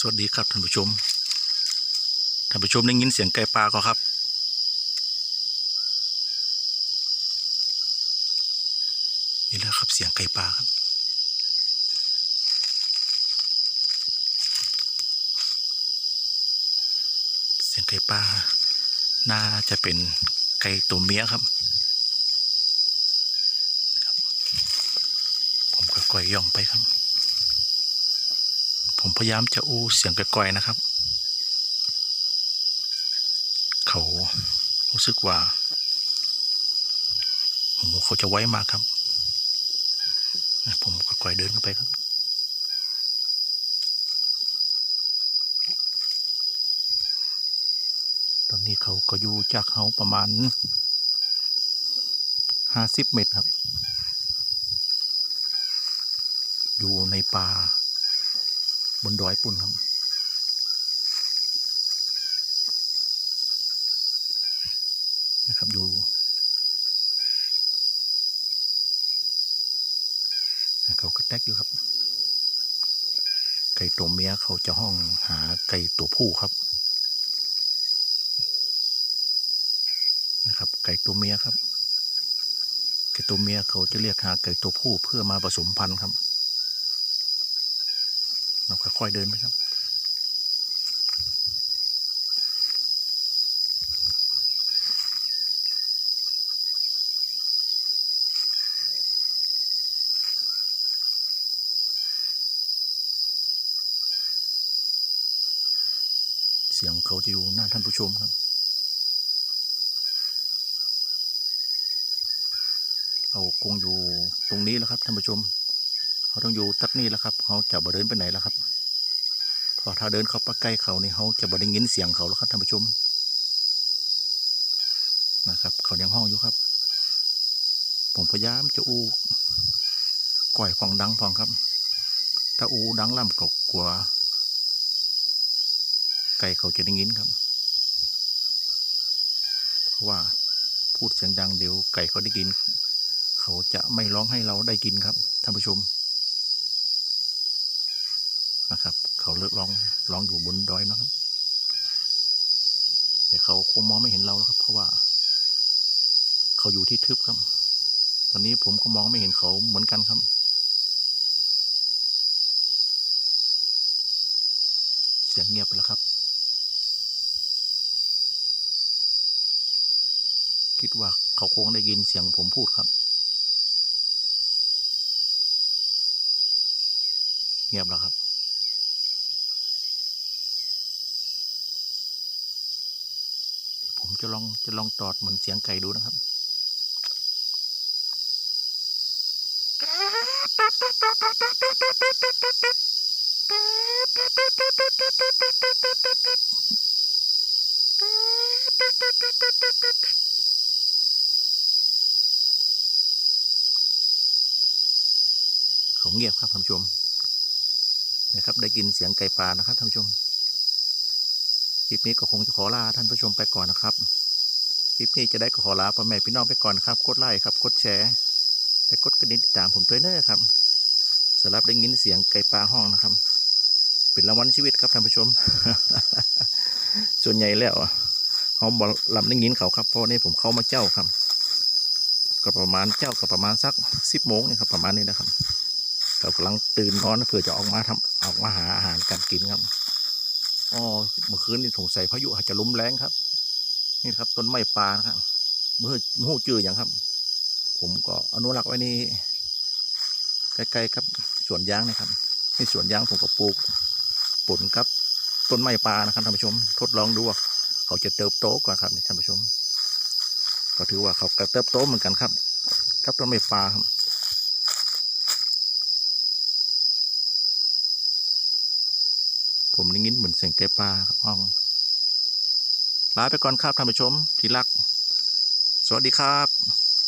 สวัสดีครับท่านผู้ชม ท่านผู้ชมได้ยินเสียงไก่ป่าก็ครับ นี่แหละครับเสียงไก่ป่าครับ เสียงไก่ป่าน่าจะเป็นไก่ตัวเมียครับนะครับผมก็ก่อยย่องไปครับ ผมพยายามจะอู้เสียงก่อยๆนะครับ เขารู้สึกว่าโอ้โหเขาจะไว้มากครับ ผมก็ก่อยๆเดินเข้าไปครับตอนนี้เขาก็อยู่จากเขาประมาณห้าสิบเมตรครับ อยู่ในป่า บนดอยปุ่นครับ นะครับอยู่เขาก็แตกอยู่ครับ ไก่ตัวเมียเขาจะห้องหาไก่ตัวผู้ครับนะครับ ไก่ตัวเมียครับ ไก่ตัวเมียเขาจะเรียกหาไก่ตัวผู้เพื่อมาผสมพันธุ์ครับ เราค่อยๆเดินไปครับเสียงเขาจะอยู่หน้าท่านผู้ชมครับ เราคงอยู่ตรงนี้แล้วครับท่านผู้ชม เขาต้องอยู่ตัดนี่แล้วครับเขาจะบ่เดินไปไหนแล้วครับ พอถ้าเดินเข้าไปใกล้เขานี่เขาจะบ่ได้ยินเสียงเขาแล้วครับท่านผู้ชมนะครับ เขายังห้องอยู่ครับ ผมพยายามจะอูก่อยฟองดังฟองครับ ถ้าอูดังล่ำก็กลัวไก่เขาจะได้ยินครับเพราะว่าพูดเสียงดังเดี๋ยวไก่เขาได้ยิน เขาจะไม่ร้องให้เราได้กินครับท่านผู้ชม นะครับ เขาเลิกร้องร้องอยู่บนดอยนะครับ แต่เขาคงมองไม่เห็นเราแล้วครับ เพราะว่า เขาอยู่ที่ทึบครับ ตอนนี้ผมก็มองไม่เห็นเขาเหมือนกันครับ เสียงเงียบไปแล้วครับ คิดว่าเขาคงได้ยินเสียงผมพูดครับเงียบแล้วครับ ผมจะลองจะลองตอดเหมือนเสียงไก่ดูนะครับเขาเงียบครับท่านผู้ชมนะครับได้กินเสียงไก่ป่านะครับท่านผู้ชม คลิปนี้ก็คงจะขอลาท่านผู้ชมไปก่อนนะครับ คลิปนี้จะได้ก็ขอลาพ่อแม่พี่น้องไปก่อนครับกดไลค์ครับกดแชร์และกดกระดิ่งติดตามผมด้วยนะครับสำหรับได้ยินเสียงไก่ป่าห้องนะครับ เป็นรางวัลชีวิตครับท่านผู้ชม ส่วนใหญ่แล้วเขาบอกลำได้ยินเขาครับเพราะนี่ผมเข้ามาเจ้าครับก็ประมาณเจ้าก็ประมาณสักสิบโมงนี่ครับประมาณนี้นะครับเขากำลังตื่นนอนเพื่อจะออกมาทำออกมาหาอาหารการกินครับ อ๋อเมื่อคืนนี่สงสัยพายุอาจจะล้มแรงครับ นี่ครับต้นไม้ปลานะครับเมื่อเมื่อจืดอย่างครับ ผมก็อนุรักษ์ไว้นี่ใกล้ๆครับสวนยางนะครับนี่สวนยางผมก็ปลูกปนกับต้นไม้ปลานะครับท่านผู้ชม ทดลองดูว่าเขาจะเติบโตก่อนครับนี่ท่านผู้ชม ก็ถือว่าเขาก็เติบโตเหมือนกันครับกับต้นไม้ปลาครับ ผมได้ยินเหมือนเสียงไก่ปลาครับห้องลาไปก่อนครับท่านผู้ชมที่รัก สวัสดีครับ